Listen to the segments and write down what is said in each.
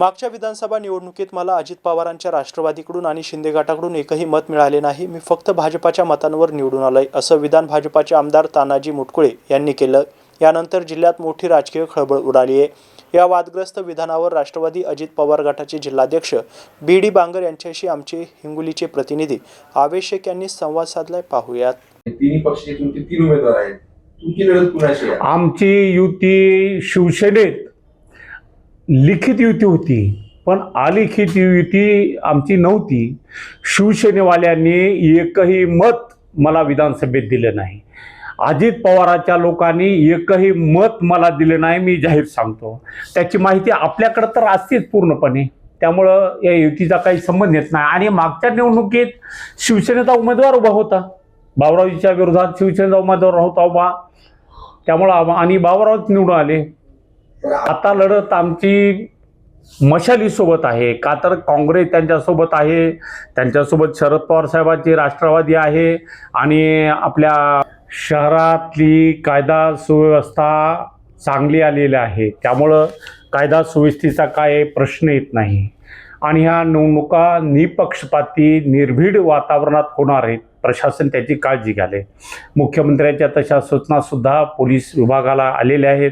मागच्या विधानसभा निवडणुकीत मला अजित पवारांच्या राष्ट्रवादीकडून आणि शिंदे गटाकडून एकही मत मिळाले नाही. मी फक्त भाजपाच्या मतांवर निवडून आलोय असं विधान भाजपाचे आमदार तानाजी मुटकुळे यांनी केलं. यानंतर जिल्ह्यात मोठी राजकीय खळबळ उडाली आहे. या वादग्रस्त विधानावर राष्ट्रवादी अजित पवार गटाचे जिल्हाध्यक्ष बी डी बांगर यांच्याशी आमचे हिंगोलीचे प्रतिनिधी आवेश शेख यांनी संवाद साधलाय. पाहूयात. तिन्ही पक्षाचे तुमचे तीन उमेदवार आहेत. आमची युती शिवसेनेत लिखित युती होती पण अलिखित युती आमची नव्हती. शिवसेनेवाल्यांनी एकही मत मला विधानसभेत दिलं नाही. अजित पवाराच्या लोकांनी एकही मत मला दिलं नाही मी जाहीर सांगतो. त्याची माहिती आपल्याकडं तर असतेच पूर्णपणे. त्यामुळं या युतीचा काही संबंध येत नाही. आणि मागच्या निवडणुकीत शिवसेनेचा उमेदवार उभा होता. बाबुरावजीच्या विरोधात शिवसेनेचा उमेदवार होता उभा. त्यामुळं आणि बाबुरावच निवडून आले. आता लढत आमची मशालीसोबत आहे. का तर काँग्रेस त्यांच्यासोबत आहे. त्यांच्यासोबत शरद पवार साहेबांची राष्ट्रवादी आहे. आणि आपल्या शहरातली कायदा सुव्यवस्था चांगली आलेली आहे. त्यामुळं कायदा सुव्यवस्थेचा काय प्रश्न येत नाही. आणि ह्या निवडणुका निपक्षपाती निर्भीड वातावरणात होणार आहेत. प्रशासन त्याची काळजी घ्याले. मुख्यमंत्र्यांच्या तशा सूचना सुद्धा पोलीस विभागाला आलेल्या आहेत.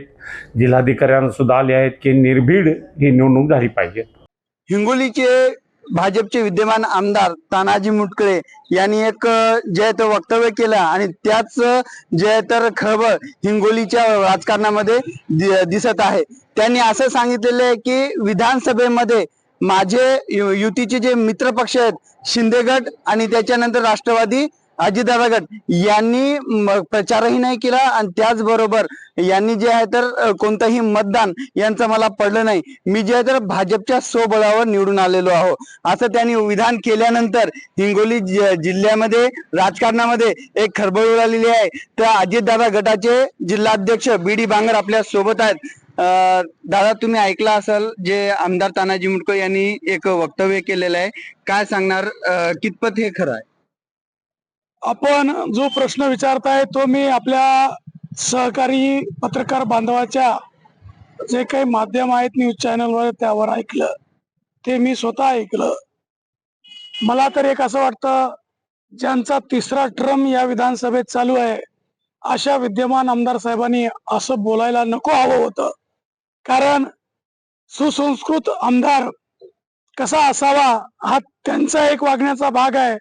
जिल्हाधिकाऱ्यांना सुद्धा आले आहेत की निर्भीड ही निवडणूक झाली पाहिजे. हिंगोलीचे भाजपचे विद्यमान आमदार तानाजी मुटकळे यांनी एक जे आहे वक्तव्य केलं आणि त्याच जे आहे तर खळबळ हिंगोलीच्या राजकारणामध्ये दिसत आहे. त्यांनी असं सांगितलेलं आहे की विधानसभेमध्ये माझे युतीचे जे मित्र पक्ष आहेत शिंदे गट आणि त्याच्यानंतर राष्ट्रवादी अजितदादा गट यांनी प्रचारही नाही केला आणि त्याचबरोबर यांनी जे आहे तर कोणतंही मतदान यांचं मला पडलं नाही. मी जे आहे तर भाजपच्या स्वबळावर निवडून आलेलो आहो. असं त्यांनी विधान केल्यानंतर हिंगोली जिल्ह्यामध्ये राजकारणामध्ये एक खळबळ उडालेली आहे. त्या अजितदादा गटाचे जिल्हाध्यक्ष बी डी बांगर आपल्यासोबत आहेत. दादा तुम्ही ऐकला असाल जे आमदार तानाजी मुटको यांनी एक वक्तव्य केलेलं आहे. काय सांगणार? कितपत हे खरं आहे? आपण जो प्रश्न विचारताय तो मी आपल्या सहकारी पत्रकार बांधवाच्या जे काही माध्यम आहेत न्यूज चॅनलवर त्यावर ऐकलं. ते मी स्वतः ऐकलं. मला तर एक असं वाटतं ज्यांचा तिसरा ट्रम या विधानसभेत चालू आहे अशा विद्यमान आमदार साहेबांनी असं बोलायला नको हवं होतं. कारण सुसंस्कृत आमदार कसा असावा हा त्यांचा एक वागण्याचा भाग आहे.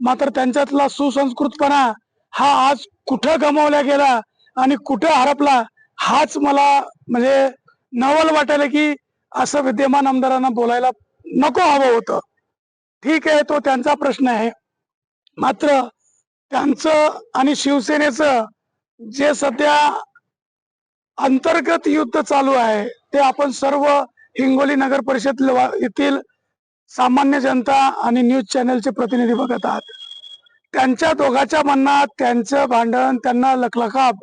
मात्र त्यांच्यातला सुसंस्कृतपणा हा आज कुठं गमावला गेला आणि कुठं हरपला हाच मला म्हणजे नवल वाटायला की असं विद्यमान आमदारांना बोलायला नको हवं होतं. ठीक आहे तो त्यांचा प्रश्न आहे. मात्र त्यांचं आणि शिवसेनेचं जे सध्या अंतर्गत युद्ध चालू आहे. ते आपण सर्व हिंगोली नगर परिषद येथील सामान्य जनता आणि न्यूज चॅनलचे प्रतिनिधी बघत आहात. त्यांच्या दोघांच्या मनात त्यांचं भांडण त्यांना लखलखाब.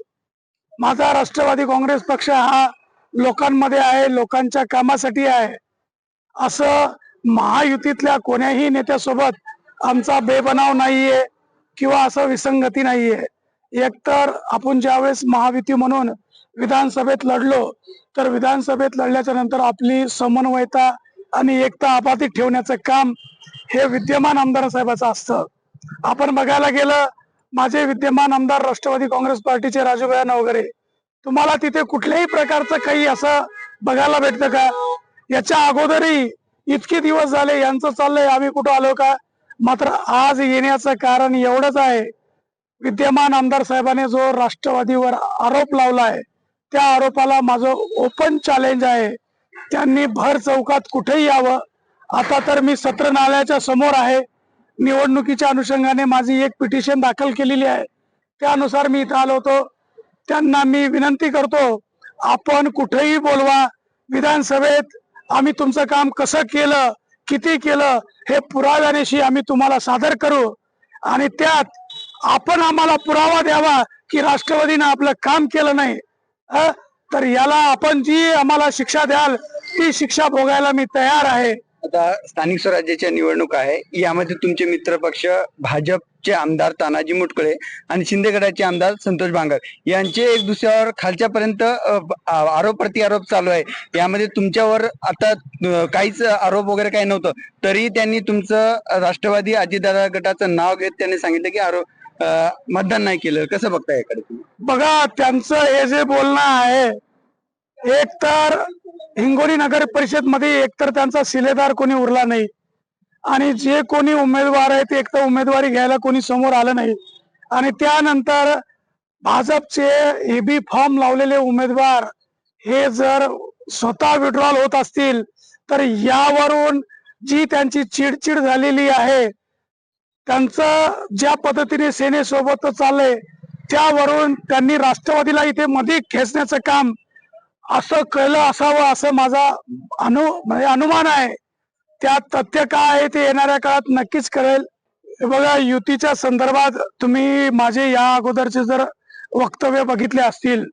माझा राष्ट्रवादी काँग्रेस पक्ष हा लोकांमध्ये आहे लोकांच्या कामासाठी आहे. असं महायुतीतल्या कोण्याही नेत्यासोबत आमचा बेबनाव नाहीये किंवा असं विसंगती नाहीये. एकतर आपण ज्यावेळेस महायुती म्हणून विधानसभेत लढलो तर विधानसभेत लढल्याच्या नंतर आपली समन्वयता आणि एकता अबाधित ठेवण्याचं काम हे विद्यमान आमदार साहेबाचं असतं. आपण बघायला गेलं माझे विद्यमान आमदार राष्ट्रवादी काँग्रेस पार्टीचे राजू वगैरे तुम्हाला तिथे कुठल्याही प्रकारचं काही असं बघायला भेटतं का? याच्या अगोदरही इतके दिवस झाले यांचं चाललंय आम्ही कुठं आलो का? मात्र आज येण्याचं कारण एवढंच आहे. विद्यमान आमदार साहेबाने जो राष्ट्रवादीवर आरोप लावला आहे त्या आरोपाला माझं ओपन चॅलेंज आहे. त्यांनी भर चौकात कुठेही यावं. आता तर मी सत्र न्यायालयाच्या समोर आहे. निवडणुकीच्या अनुषंगाने माझी एक पिटिशन दाखल केलेली आहे. त्यानुसार मी इथं आलो होतो. त्यांना मी विनंती करतो आपण कुठेही बोलवा. विधानसभेत आम्ही तुमचं काम कसं केलं किती केलं हे पुराव्यानेशी आम्ही तुम्हाला सादर करू. आणि त्यात आपण आम्हाला पुरावा द्यावा की राष्ट्रवादीनं आपलं काम केलं नाही. तर याला आपण जी आम्हाला शिक्षा द्याल ती शिक्षा भोगायला मी तयार आहे. आता स्थानिक स्वराज्याच्या निवडणूक आहे. यामध्ये तुमचे मित्र पक्ष भाजपचे आमदार तानाजी मुटकळे आणि शिंदे गटाचे आमदार संतोष बांगर यांचे एक दुसऱ्यावर खालच्यापर्यंत अ, आरोप प्रतिआरोप चालू आहे. यामध्ये तुमच्यावर आता काहीच आरोप वगैरे काही नव्हतं. तरी त्यांनी तुमचं राष्ट्रवादी अजितदादा गटाचं नाव घेत त्यांनी सांगितलं की आरोप मतदान नाही केलं. कसं बघताय याकडे तुम्ही? बघा त्यांचं हे जे बोलणं आहे एक तर हिंगोली नगर परिषदमध्ये एकतर त्यांचा शिलेदार कोणी उरला नाही. आणि जे कोणी उमेदवार आहेत एक तर उमेदवारी घ्यायला कोणी समोर आलं नाही. आणि त्यानंतर भाजपचे एबी फॉर्म लावलेले उमेदवार हे जर स्वतः विड्रॉल होत असतील तर यावरून जी त्यांची चिडचिड झालेली आहे त्यांचं ज्या पद्धतीने सेनेसोबत चाललंय त्यावरून त्यांनी राष्ट्रवादीला इथे मध्ये खेचण्याचं काम असं कळलं असावं असं माझा अनु म्हणजे अनुमान आहे. त्यात तथ्य काय आहे ते येणाऱ्या काळात नक्कीच कळेल. बघा युतीच्या संदर्भात तुम्ही माझे या अगोदरचे जर वक्तव्य बघितले असतील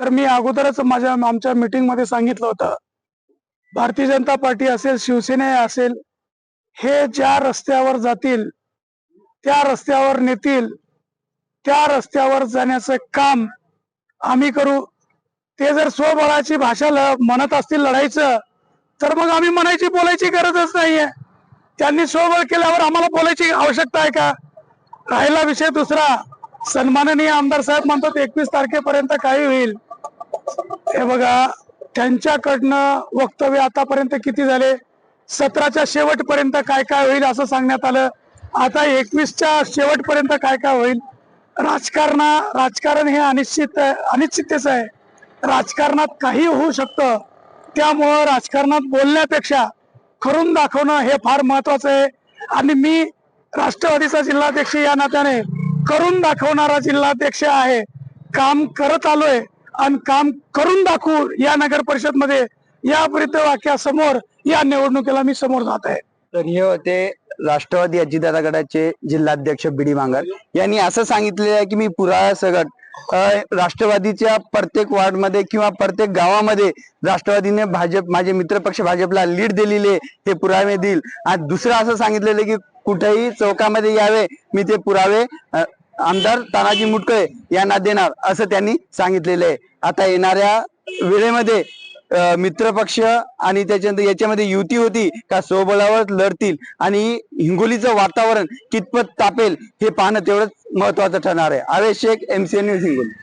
तर मी अगोदरच माझ्या आमच्या मीटिंगमध्ये सांगितलं होतं. भारतीय जनता पार्टी असेल शिवसेना असेल हे ज्या रस्त्यावर जातील त्या रस्त्यावर नेतील त्या रस्त्यावर जाण्याचं काम आम्ही करू. ते जर स्वबळाची भाषा म्हणत असतील लढायचं तर मग आम्ही म्हणायची बोलायची गरजच नाहीये. त्यांनी स्वबळ केल्यावर आम्हाला बोलायची आवश्यकता आहे का? राहिला विषय दुसरा. सन्माननीय आमदार साहेब म्हणतात एकवीस तारखेपर्यंत काही होईल. हे बघा त्यांच्याकडनं वक्तव्य आतापर्यंत किती झाले? सतराच्या शेवटपर्यंत काय काय होईल असं सांगण्यात आलं. आता एकवीसच्या शेवटपर्यंत काय काय होईल? राजकारणा राजकारण हे अनिश्चित अनिश्चिततेच आहे. राजकारणात काही होऊ शकतं. त्यामुळं राजकारणात बोलण्यापेक्षा करून दाखवणं हे फार महत्वाचं आहे. आणि मी राष्ट्रवादीचा जिल्हाध्यक्ष या नात्याने करून दाखवणारा जिल्हाध्यक्ष आहे. काम करत आलोय आणि काम करून दाखवू या नगर परिषदमध्ये या वृद्ध वाक्यासमोर या निवडणुकीला मी समोर जात आहे. तर हे होते राष्ट्रवादी अजितदादा गटाचे जिल्हाध्यक्ष बिडी मांगर यांनी असं सांगितलेलं आहे की मी पुराळा सगट राष्ट्रवादीच्या प्रत्येक वार्डमध्ये किंवा प्रत्येक गावामध्ये राष्ट्रवादीने भाजप माझे मित्रपक्ष भाजपला लीड दिलेली आहे, हे पुरावे देईल. आणि दुसरं असं सांगितलेलं की कुठेही चौकामध्ये यावे मी ते पुरावे आमदार तानाजी मुटकळे यांना देणार असं त्यांनी सांगितलेलं आहे. आता येणाऱ्या वेळेमध्ये मित्रपक्ष आणि त्याच्यानंतर याच्यामध्ये युती होती का स्वबळावर लढतील आणि हिंगोलीचं वातावरण कितपत तापेल हे पाहणं तेवढंच महत्वाचं ठरणार आहे. Avesh Shaikh MCN news Hingoli.